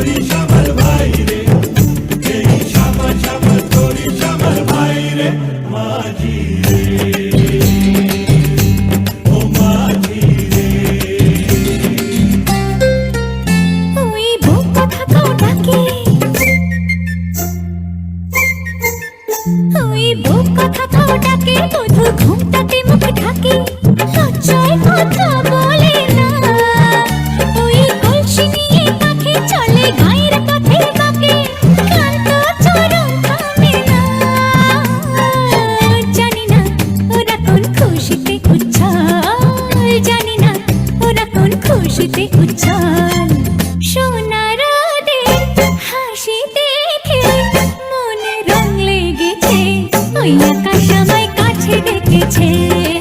করিস আমার ভাই রে এই সামাল সামাল করিস আমার ভাই রে মাঝি রে। কথা কথাটাকে মধু ঘুমটাতে মুখে থাকে লজ্জায় কথা ছেড়ে